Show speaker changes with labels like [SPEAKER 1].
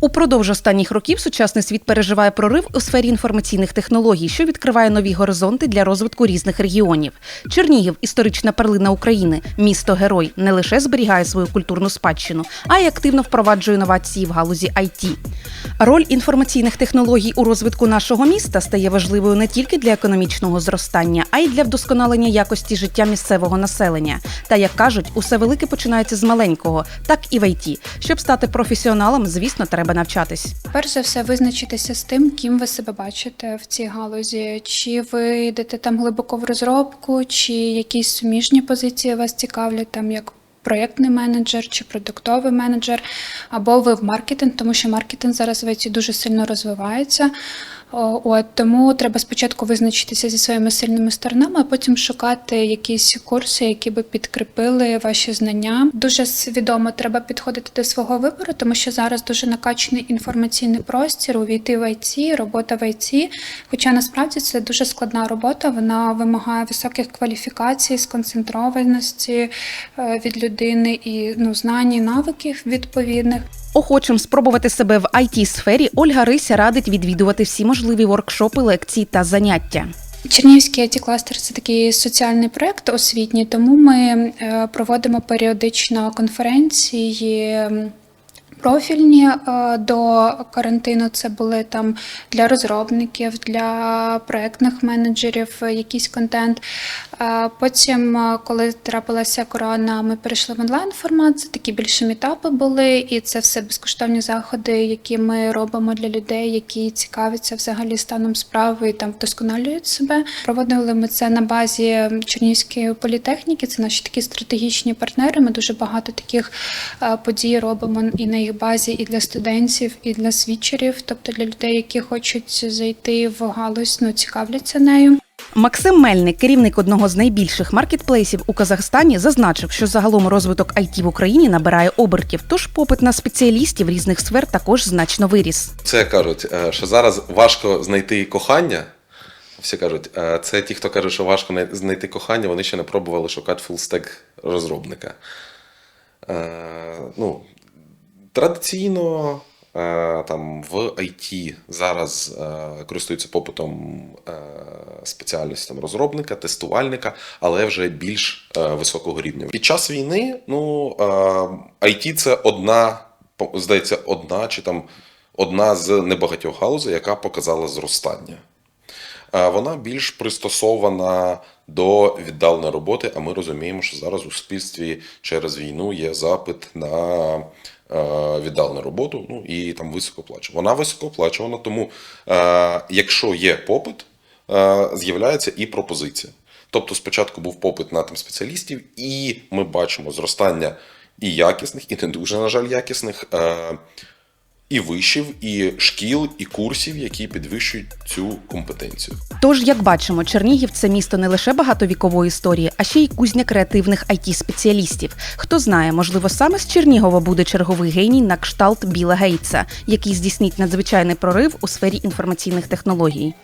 [SPEAKER 1] Упродовж останніх років сучасний світ переживає прорив у сфері інформаційних технологій, що відкриває нові горизонти для розвитку різних регіонів. Чернігів, історична перлина України, місто герой, не лише зберігає свою культурну спадщину, а й активно впроваджує інновації в галузі IT. Роль інформаційних технологій у розвитку нашого міста стає важливою не тільки для економічного зростання, а й для вдосконалення якості життя місцевого населення. Та як кажуть, усе велике починається з маленького, так і в ІТ. Щоб стати професіоналом, звісно, треба навчатись.
[SPEAKER 2] Перш за все, визначитися з тим, ким ви себе бачите в цій галузі. Чи ви йдете там глибоко в розробку, чи якісь суміжні позиції вас цікавлять, там як проєктний менеджер чи продуктовий менеджер, або ви в маркетинг, тому що маркетинг зараз в ІТ дуже сильно розвивається. От тому треба спочатку визначитися зі своїми сильними сторонами, а потім шукати якісь курси, які би підкріпили ваші знання. Дуже свідомо треба підходити до свого вибору, тому що зараз дуже накачаний інформаційний простір, увійти в ІТ, робота в ІТ. Хоча насправді це дуже складна робота, вона вимагає високих кваліфікацій, сконцентрованості е, від людини і ну знань і навиків відповідних.
[SPEAKER 1] Охочим спробувати себе в it сфері Ольга Рися радить відвідувати всі можливі воркшопи, лекції та заняття.
[SPEAKER 2] Чернігівський it кластер це такий соціальний проект освітній, тому ми е, проводимо періодично конференції. Профільні е, до карантину це були там для розробників, для проектних менеджерів, якийсь контент. Е, Потім, е, коли трапилася корона, ми перейшли в онлайн формат. Це такі більше мітапи були, і це все безкоштовні заходи, які ми робимо для людей, які цікавляться взагалі станом справи і там вдосконалюють себе. Проводили ми це на базі Чернігівської політехніки. Це наші такі стратегічні партнери. Ми дуже багато таких подій робимо і на їх базі, і для студентів, і для свідчерів, тобто для людей, які хочуть зайти в галузь, ну цікавляться нею.
[SPEAKER 1] Максим Мельник, керівник одного з найбільших маркетплейсів у Казахстані, зазначив, що загалом розвиток IT в Україні набирає обертів, тож попит на спеціалістів різних сфер також значно виріс.
[SPEAKER 3] Це кажуть, е, що зараз важко знайти кохання. Всі кажуть, е, це ті, хто каже, що важко най- знайти кохання, вони ще не пробували шукати фулстек розробника. Е, Ну, традиційно е, там в IT зараз е, користуються попитом е, спеціальності там, розробника, тестувальника, але вже більш високого рівня. Під час війни, ну, IT це одна, здається, одна чи там одна з небагатьох галузей, яка показала зростання. Вона більш пристосована до віддаленої роботи, а ми розуміємо, що зараз у суспільстві через війну є запит на е, віддалену роботу, ну і там високооплачувана. Вона високооплачувана, тому е, якщо є попит, е, з'являється і пропозиція. Тобто спочатку був попит на там спеціалістів, і ми бачимо зростання і якісних, і не дуже, на жаль, якісних. І вишів, і шкіл, і курсів, які підвищують цю компетенцію.
[SPEAKER 1] Тож, як бачимо, Чернігів це місто не лише багатовікової історії, а ще й кузня креативних it спеціалістів. Хто знає, можливо, саме з Чернігова буде черговий геній на кшталт Біла Гейтса, який здійснить надзвичайний прорив у сфері інформаційних технологій.